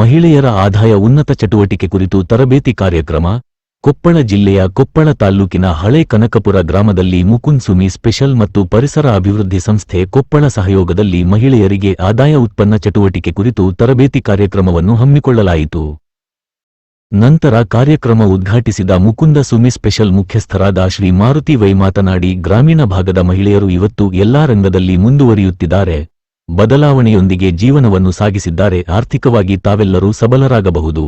ಮಹಿಳೆಯರ ಆದಾಯ ಉನ್ನತ ಚಟುವಟಿಕೆ ಕುರಿತು ತರಬೇತಿ ಕಾರ್ಯಕ್ರಮ, ಕೊಪ್ಪಳ ಜಿಲ್ಲೆಯ ಕೊಪ್ಪಳ ತಾಲ್ಲೂಕಿನ ಹಳೆ ಕನಕಪುರ ಗ್ರಾಮದಲ್ಲಿ ಮುಕುನ್ಸುಮಿ ಸ್ಪೆಷಲ್ ಮತ್ತು ಪರಿಸರ ಅಭಿವೃದ್ಧಿ ಸಂಸ್ಥೆ ಕೊಪ್ಪಳ ಸಹಯೋಗದಲ್ಲಿ ಮಹಿಳೆಯರಿಗೆ ಆದಾಯ ಉತ್ಪನ್ನ ಚಟುವಟಿಕೆ ಕುರಿತು ತರಬೇತಿ ಕಾರ್ಯಕ್ರಮವನ್ನು ಹಮ್ಮಿಕೊಳ್ಳಲಾಯಿತು. ನಂತರ ಕಾರ್ಯಕ್ರಮ ಉದ್ಘಾಟಿಸಿದ ಮುಕುಂದ ಸುಮಿ ಸ್ಪೆಷಲ್ ಮುಖ್ಯಸ್ಥರಾದ ಶ್ರೀ ಮಾರುತಿ ವೈ ಮಾತನಾಡಿ, ಗ್ರಾಮೀಣ ಭಾಗದ ಮಹಿಳೆಯರು ಇವತ್ತು ಎಲ್ಲಾ ರಂಗದಲ್ಲಿ ಮುಂದುವರಿಯುತ್ತಿದ್ದಾರೆ. ಬದಲಾವಣೆಯೊಂದಿಗೆ ಜೀವನವನ್ನು ಸಾಗಿಸಿದ್ದಾರೆ. ಆರ್ಥಿಕವಾಗಿ ತಾವೆಲ್ಲರೂ ಸಬಲರಾಗಬಹುದು.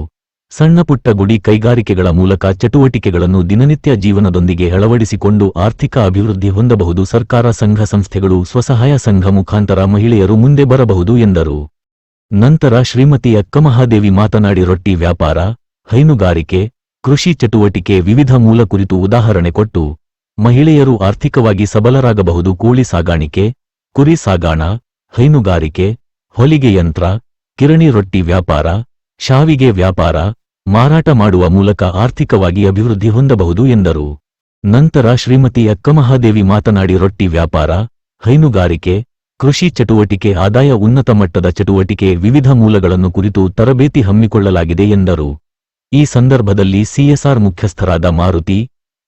ಸಣ್ಣಪುಟ್ಟ ಗುಡಿ ಕೈಗಾರಿಕೆಗಳ ಮೂಲಕ ಚಟುವಟಿಕೆಗಳನ್ನು ದಿನನಿತ್ಯ ಜೀವನದೊಂದಿಗೆ ಅಳವಡಿಸಿಕೊಂಡು ಆರ್ಥಿಕ ಅಭಿವೃದ್ಧಿ ಹೊಂದಬಹುದು. ಸರ್ಕಾರ, ಸಂಘ ಸಂಸ್ಥೆಗಳು, ಸ್ವಸಹಾಯ ಸಂಘ ಮುಖಾಂತರ ಮಹಿಳೆಯರು ಮುಂದೆ ಬರಬಹುದು ಎಂದರು. ನಂತರ ಶ್ರೀಮತಿ ಅಕ್ಕಮಹಾದೇವಿ ಮಾತನಾಡಿ, ರೊಟ್ಟಿ ವ್ಯಾಪಾರ, ಹೈನುಗಾರಿಕೆ, ಕೃಷಿ ಚಟುವಟಿಕೆ ವಿವಿಧ ಮೂಲ ಕುರಿತು ಉದಾಹರಣೆ ಕೊಟ್ಟು ಮಹಿಳೆಯರು ಆರ್ಥಿಕವಾಗಿ ಸಬಲರಾಗಬಹುದು. ಕೋಳಿ ಸಾಗಾಣಿಕೆ, ಕುರಿ ಸಾಗಾಣ ಹೈನುಗಾರಿಕೆ, ಹೊಲಿಗೆ ಯಂತ್ರ, ಕಿರಣಿ ರೊಟ್ಟಿ ವ್ಯಾಪಾರ, ಶಾವಿಗೆ ವ್ಯಾಪಾರ, ಮಾರಾಟ ಮಾಡುವ ಮೂಲಕ ಆರ್ಥಿಕವಾಗಿ ಅಭಿವೃದ್ಧಿ ಹೊಂದಬಹುದು ಎಂದರು. ನಂತರ ಶ್ರೀಮತಿ ಅಕ್ಕಮಹಾದೇವಿ ಮಾತನಾಡಿ ರೊಟ್ಟಿ ವ್ಯಾಪಾರ, ಹೈನುಗಾರಿಕೆ, ಕೃಷಿ ಚಟುವಟಿಕೆ ಆದಾಯ ಉನ್ನತ ಮಟ್ಟದ ಚಟುವಟಿಕೆ ವಿವಿಧ ಮೂಲಗಳನ್ನು ಕುರಿತು ತರಬೇತಿ ಹಮ್ಮಿಕೊಳ್ಳಲಾಗಿದೆ ಎಂದರು. ಈ ಸಂದರ್ಭದಲ್ಲಿ ಸಿಎಸ್ಆರ್ ಮುಖ್ಯಸ್ಥರಾದ ಮಾರುತಿ,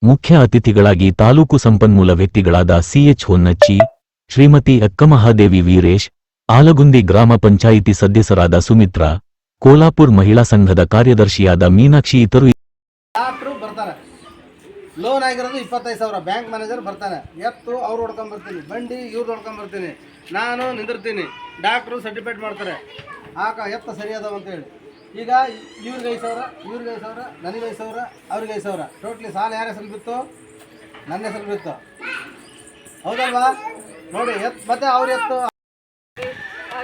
ಮುಖ್ಯ ಅತಿಥಿಗಳಾಗಿ ತಾಲೂಕು ಸಂಪನ್ಮೂಲ ವ್ಯಕ್ತಿಗಳಾದ ಸಿಎಚ್ ಹೊನ್ನಚ್ಚಿ ಶ್ರೀಮತಿ ಅಕ್ಕಮಹಾದೇವಿ ವೀರೇಶ್, ಆಲಗುಂದಿ ಗ್ರಾಮ ಪಂಚಾಯಿತಿ ಸದಸ್ಯರಾದ ಸುಮಿತ್ರಾ, ಕೋಲಾಪುರ್ ಮಹಿಳಾ ಸಂಘದ ಕಾರ್ಯದರ್ಶಿಯಾದ ಮೀನಾಕ್ಷಿ ಇತರು ಬರ್ತಾರೆ. ಲೋನ್ ಆಗಿರೋದು ಇಪ್ಪತ್ತೈದು ಸಾವಿರ. ಬ್ಯಾಂಕ್ ಮ್ಯಾನೇಜರ್ ಬರ್ತಾನೆ. ಎತ್ತು, ಅವ್ರು ಹೊಡ್ಕೊಂಬರ್ತೀನಿ ಬಂಡಿ ಇವ್ರು ಹೊಡ್ಕೊಂಬರ್ತೀನಿ ನಾನು ನಿಂದಿರ್ತೀನಿ. ಡಾಕ್ಟ್ರು ಸರ್ಟಿಫಿಕೇಟ್ ಮಾಡ್ತಾರೆ. ಆಕ ಎತ್ತ ಅದಾವ ಅಂತೇಳಿ ಈಗ ಇವ್ರಿಗೆ ಐದು ಸಾವಿರ, ಇವ್ರಿಗೆ ಐದು ಸಾವಿರ, ನನಗೆ ಐದು ಸಾವಿರ, ಅವ್ರಿಗೆ ಐದು ಸಾವಿರ. ಟೋಟ್ಲಿ ಸಾಲ ಯಾರ ಹೆಸರು ಬಿತ್ತು? ನನ್ನ ಹೆಸರು ಬಿತ್ತು. ಹೌದಲ್ವಾ? ನೋಡಿ ಮತ್ತೆ ಅವ್ರ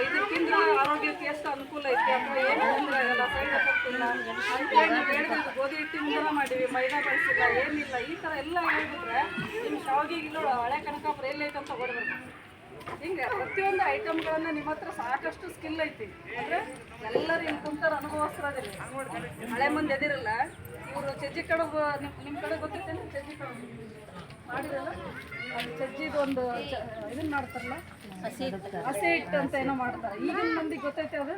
ಇದಕ್ಕಿಂತ ಆರೋಗ್ಯಕ್ಕೆ ಎಷ್ಟು ಅನುಕೂಲ ಐತಿ ಅಥವಾ ಏನು ತೊಂದರೆ ಆಗಲ್ಲ ಸೈಡ್ ಎಫೆಕ್ಟ್ ಇಲ್ಲ ಅಂತೇಳಿ ಹೇಳಿದ್ರೆ ಗೋಧಿ ಹಿಟ್ಟಿನಿಂದಲೇ ಮಾಡೀವಿ ಮೈದಾ ಬಳಸಿಲ್ಲ, ಏನಿಲ್ಲ, ಈ ಥರ ಎಲ್ಲ ಹೇಳ್ಬಿಟ್ರೆ ನಿಮ್ಮ ಶಾವಿಗೆ ಇಲ್ಲ ಹಳೆ ಕನಕಾಪುರ ಎಲ್ಲೈತೆ ಅಂತ ಹೊಡ್ಬೇಕು ಹಿಂಗೆ ಪ್ರತಿಯೊಂದು ಐಟಮ್ಗಳನ್ನ ನಿಮ್ಮ ಹತ್ರ ಸಾಕಷ್ಟು ಸ್ಕಿಲ್ ಐತಿ. ಅಂದ್ರೆ ಎಲ್ಲರೂ ಇಲ್ಲಿ ಕುಂತಾರ ಅನುಭವಸ್ಥರದಿರಿ ಹಳೆ ಮಂದಿ ಎದಿರಲ್ಲ ಇವರು ಚಜ್ಜಿ ಕಡುಬು ನಿಮ್ಮ ನಿಮ್ಮ ಕಡೆ ಗೊತ್ತೈತೆ ಚಜ್ಜಿ ಕಡುಬು. ಮಾಡಿರಲ್ಲ ಅದು ಚಜ್ಜಿದು ಒಂದು ಇದನ್ನ ಮಾಡ್ತಾರಲ್ಲ? ಹಸಿ ಹಿಟ್ಟು. ಅಂತ ಏನೋ ಮಾಡ್ತಾರೆ. ಈಗಿನ ಮಂದಿಗೆ ಗೊತ್ತೈತೆ ಅದು?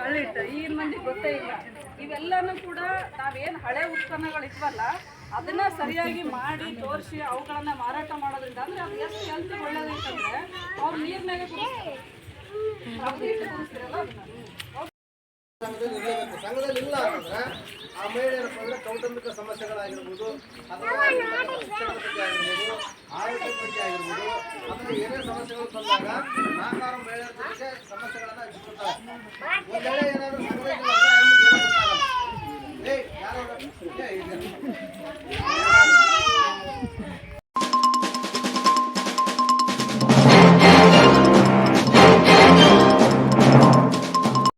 ಹಳ್ಳಿಟ್ಟು. ಈಗಿನ ಮಂದಿಗೆ ಗೊತ್ತೇ ಇಲ್ಲ. ಇವೆಲ್ಲನೂ ಕೂಡ ನಾವೇನು ಹಳೆ ಉತ್ಪನ್ನಗಳು ಇದ್ವಲ್ಲ ಅದನ್ನ ಸರಿಯಾಗಿ ಮಾಡಿ ತೋರಿಸಿ ಅವುಗಳನ್ನ ಮಾರಾಟ ಮಾಡೋದ್ರಿಂದ ಅಂದ್ರೆ ಅದು ಎಷ್ಟು ಹೆಲ್ತ್ ಒಳ್ಳೇದೈತಂದ್ರೆ ಅವ್ರು ನೀರ್ನಾಗೆ ಕುಡಿಸ್ತಾರಲ್ಲ ಸಂಘದಲ್ಲಿ ಇಲ್ಲ ಅಂತಂದ್ರೆ ಆ ಕೌಟುಂಬಿಕ ಸಮಸ್ಯೆಗಳಾಗಿರ್ಬೋದು ಅಥವಾ ಆಗಿರ್ಬೋದು ಆರೋಗ್ಯದ ಬಗ್ಗೆ ಆಗಿರ್ಬೋದು ಅಥವಾ ಏನೇ ಸಮಸ್ಯೆಗಳು ಬಂದಾಗ ನಾಲ್ಕಾರು ಮಹಿಳೆಯರ ಜೊತೆಗೆ ಸಮಸ್ಯೆಗಳನ್ನ ಹಂಚ್ಕೊತಾರೆ ಏನಾದರೂ ವೇಳೆ ಅಂದ್ರೆ